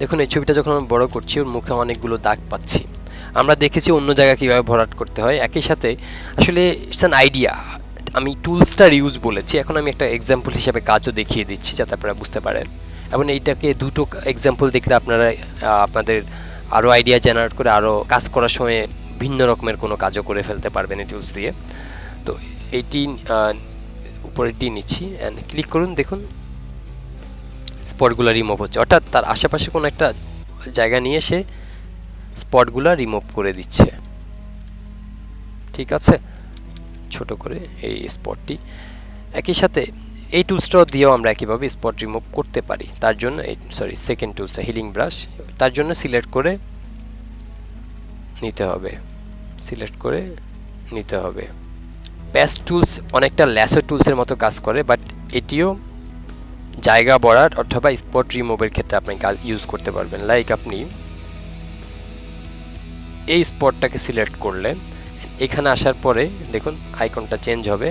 দেখুন, এই ছবিটা যখন আমি বড় করছি, ওর মুখে অনেকগুলো দাগ পাচ্ছি। আমরা দেখেছি অন্য জায়গায় কীভাবে ভরাট করতে হয়। একই সাথে, আসলে ইটস অ্যান আইডিয়া আমি টুলসটার ইউজ বলেছি। এখন আমি একটা এক্সাম্পল হিসাবে কাজও দেখিয়ে দিচ্ছি, যাতে আপনারা বুঝতে পারেন। এবং এইটাকে দুটো এক্সাম্পল দেখলে আপনারা আপনাদের আরও আইডিয়া জেনারেট করে আরও কাজ করার সময় ভিন্ন রকমের কোনো কাজও করে ফেলতে পারবেন এই টুলস দিয়ে। তো এইটি উপরেটি নিচ্ছি। অ্যান্ড ক্লিক করুন, দেখুন স্পটগুলো রিমুভ হচ্ছে। অর্থাৎ তার আশেপাশে কোনো একটা জায়গা নিয়ে সে স্পটগুলো রিমুভ করে দিচ্ছে। ঠিক আছে? ছোট করে এই স্পটটি। একই সাথে এই টুলসটাও দিয়েও আমরা একইভাবে স্পট রিমুভ করতে পারি। তার জন্য এই সরি সেকেন্ড টুলসটা হিলিং ব্রাশ তার জন্য সিলেক্ট করে নিতে হবে। সিলেক্ট করে নিতে হবে। প্যাস টুলস অনেকটা ল্যাসো টুলসের মতো কাজ করে বাট এটিও জায়গা বরাট অথবা স্পট রিমুভের ক্ষেত্রে আপনি কাজ ইউজ করতে পারবেন। লাইক আপনি এই স্পটটাকে সিলেক্ট করলেন, এখানে আসার পরে দেখুন আইকনটা চেঞ্জ হবে।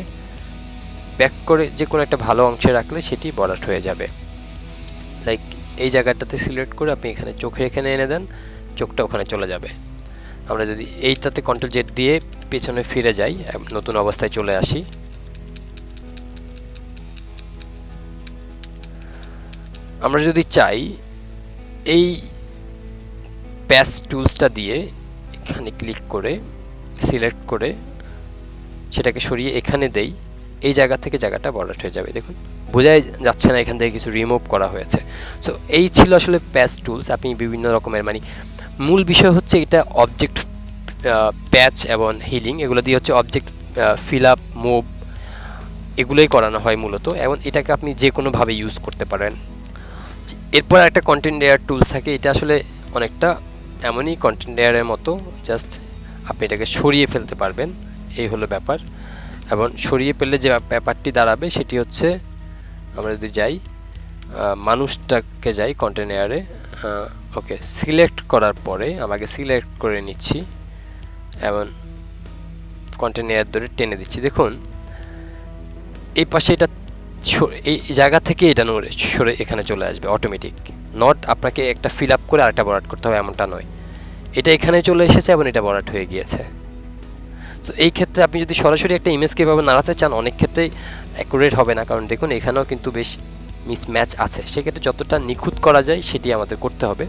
ব্যাক করে যে কোনো একটা ভালো অংশে রাখলে সেটি বরাট হয়ে যাবে। লাইক এই জায়গাটাতে সিলেক্ট করে আপনি এখানে চোখের এখানে এনে দেন, চোখটা ওখানে চলে যাবে। আমরা যদি এইটাতে কন্ট্রোল জেড দিয়ে পেছনে ফিরে যাই নতুন অবস্থায় চলে আসি। আমরা যদি চাই, এই প্যাস টুলসটা দিয়ে এখানে ক্লিক করে সিলেক্ট করে, সেটাকে সরিয়ে এখানে দেই, এই জায়গা থেকে জায়গাটা বর্ডার হয়ে যাবে। দেখুন, বোঝাই যাচ্ছে না এখান থেকে কিছু রিমুভ করা হয়েছে। সো এই ছিল আসলে প্যাচ টুলস আপনি বিভিন্ন রকমের মানে মূল বিষয় হচ্ছে এটা অবজেক্ট প্যাচ এবং হিলিং এগুলো দিয়ে হচ্ছে অবজেক্ট ফিল আপ মুভ এগুলোই করানো হয় মূলত। এবং এটাকে আপনি যে কোনোভাবে ইউজ করতে পারেন। এরপর একটা কন্টেন্ট এয়ার টুলস থাকে, এটা আসলে অনেকটা এমনই কন্টেন্ট এয়ারের মতো জাস্ট আপনি এটাকে সরিয়ে ফেলতে পারবেন, এই হলো ব্যাপার। এবং সরিয়ে ফেললে যে ব্যাপারটি দাঁড়াবে, সেটি হচ্ছে, আমরা যদি যাই মানুষটাকে যাই কন্টেন্ট ওকে সিলেক্ট করার পরে, আমাকে সিলেক্ট করে নিচ্ছি, এবং কন্টেন্ট ধরে টেনে দিচ্ছি। দেখুন, এই পাশে এটা এই জায়গা থেকে এটা নড়ে, সরে এখানে চলে আসবে অটোমেটিক নট আপনাকে একটা ফিল আপ করে আরেকটা বরাট করতে হবে, এমনটা নয়। এটা এখানে চলে এসেছে এবং এটা বরাট হয়ে গিয়েছে। তো এই ক্ষেত্রে আপনি যদি সরাসরি একটা ইমেজকে এভাবে নাড়াতে চান, অনেক ক্ষেত্রেই অ্যাকুরেট হবে না। কারণ দেখুন, এখানেও কিন্তু বেশ মিসম্যাচ আছে। সেক্ষেত্রে যতটা নিখুঁত করা যায়, সেটি আমাদের করতে হবে।